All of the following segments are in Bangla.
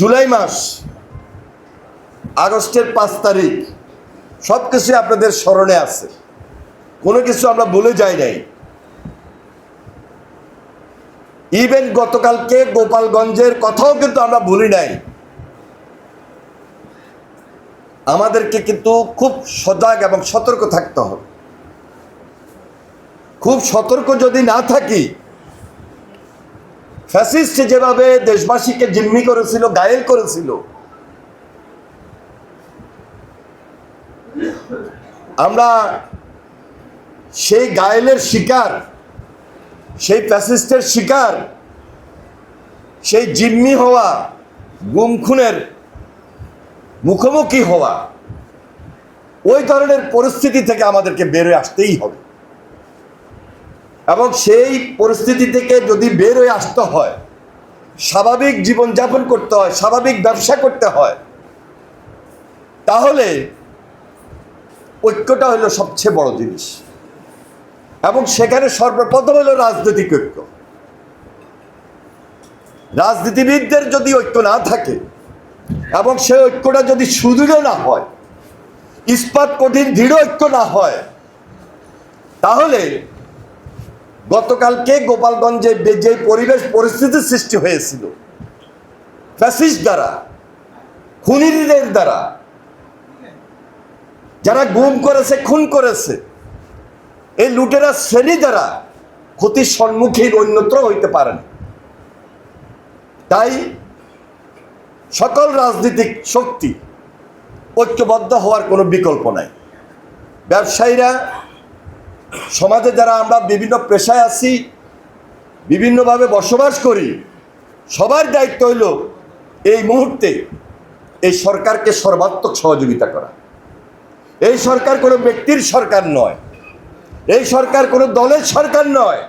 জুলাই মাস, আগস্টের পাঁচ তারিখ সব কিছু আপনাদের স্মরণে আছে। কোনো কিছু আমরা বলে যাই নাই। ইভেন গতকালকে গোপালগঞ্জের কথাও কিন্তু আমরা বলি নাই। আমাদেরকে কিন্তু খুব সজাগ এবং সতর্ক থাকতে হবে। খুব সতর্ক যদি না থাকি ফ্যাসিস্ট যেভাবে দেশবাসীকে জিম্মি করেছিল, গায়েল করেছিল, আমরা সেই গায়েলের শিকার, সেই ফ্যাসিস্টের শিকার, সেই জিম্মি হওয়া গুম খুনের মুখোমুখি হওয়া, ওই ধরনের পরিস্থিতি থেকে আমাদেরকে বেরোয় আসতেই হবে। এবং সেই পরিস্থিতি থেকে যদি বের হয়ে আসতে হয়, স্বাভাবিক জীবনযাপন করতে হয়, স্বাভাবিক ব্যবসা করতে হয়, তাহলে ঐক্যটা হলো সবচেয়ে বড় জিনিস। এবং সেখানে সর্বপ্রথম হলো রাজনৈতিক ঐক্য। রাজনীতিবিদদের যদি ঐক্য না থাকে এবং সেই ঐক্যটা যদি সুদৃঢ় না হয়, ইস্পাত কঠিন, দৃঢ় ঐক্য না হয়, তাহলে গতকালকে গোপালগঞ্জে যে পরিবেশ পরিস্থিতির সৃষ্টি হয়েছিল দ্বারা, খুনিদের দ্বারা, যারা গুম করেছে, খুন করেছে, এই লুটেরা শ্রেণি দ্বারা ক্ষতির সম্মুখীন অন্যত্র হইতে পারেন তাই সকল রাজনৈতিক শক্তি ঐক্যবদ্ধ হওয়ার কোনো বিকল্প নাই। ব্যবসায়ীরা সমাজে যারা আমরা বিভিন্ন পেশায় আছি, বিভিন্নভাবে বসবাস করি, সবার দায়িত্ব হইল এই মুহূর্তে এই সরকারকে সর্বাত্মক সহযোগিতা করা। এই সরকার কোনো ব্যক্তির সরকার নয়, এই সরকার কোনো দলের সরকার নয়,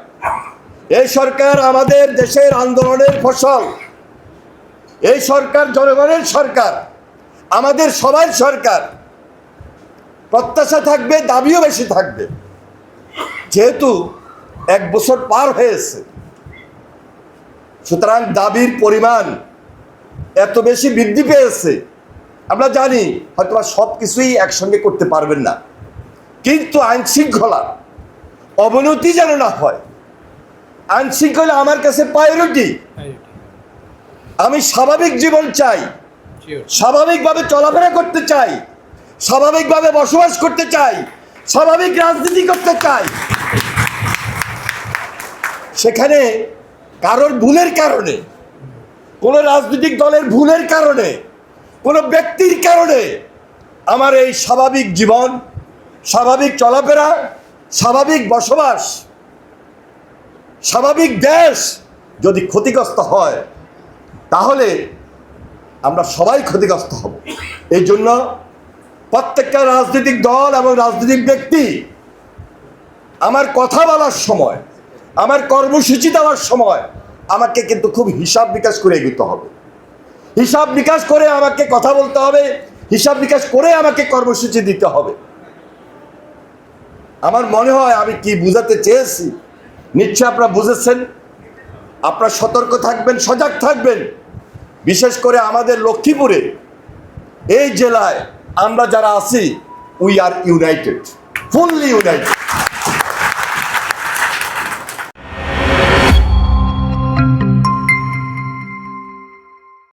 এই সরকার আমাদের দেশের আন্দোলনের ফসল, এই সরকার জনগণের সরকার, আমাদের সবার সরকার। প্রত্যাশা থাকবে, দাবিও বেশি থাকবে। যেহেতু এক বছর পার হয়েছে সুতরাং দাবির পরিমাণ এত বেশি বৃদ্ধি পেয়েছে আমরা জানি হয়তো সব কিছুই একসঙ্গে করতে পারবেন না। কিন্তু আইন শৃঙ্খলা অবনতি যেন না হয় আইন শৃঙ্খলা আমার কাছে প্রায়োরিটি আমি স্বাভাবিক জীবন চাই স্বাভাবিকভাবে চলাফেরা করতে চাই স্বাভাবিকভাবে বসবাস করতে চাই স্বাভাবিক রাজনীতি করতে চাই। সেখানে কারোর ভুলের কারণে, কোনো রাজনৈতিক দলের ভুলের কারণে, কোনো ব্যক্তির কারণে আমার এই স্বাভাবিক জীবন, স্বাভাবিক চলাফেরা, স্বাভাবিক বসবাস, স্বাভাবিক দেশ যদি ক্ষতিগ্রস্ত হয়, তাহলে আমরা সবাই ক্ষতিগ্রস্ত হব। এই জন্য প্রত্যেকটা রাজনৈতিক দল এবং রাজনৈতিক ব্যক্তি আমার কথা বলার সময়, আমার কর্মসূচি দেওয়ার সময় আমাকে কিন্তু খুব হিসাব বিকাশ করে এগোতে হবে। হিসাব বিকাশ করে আমাকে কথা বলতে হবে, হিসাব বিকাশ করে আমাকে কর্মসূচি দিতে হবে। আমার মনে হয় আমি কি বুঝাতে চেয়েছি? নিশ্চয় আপনারা বুঝেছেন? আপনারা সতর্ক থাকবেন, সজাগ থাকবেন। বিশেষ করে আমাদের লক্ষ্মীপুরে, এই জেলায় আমরা যারা আছি we are united fully united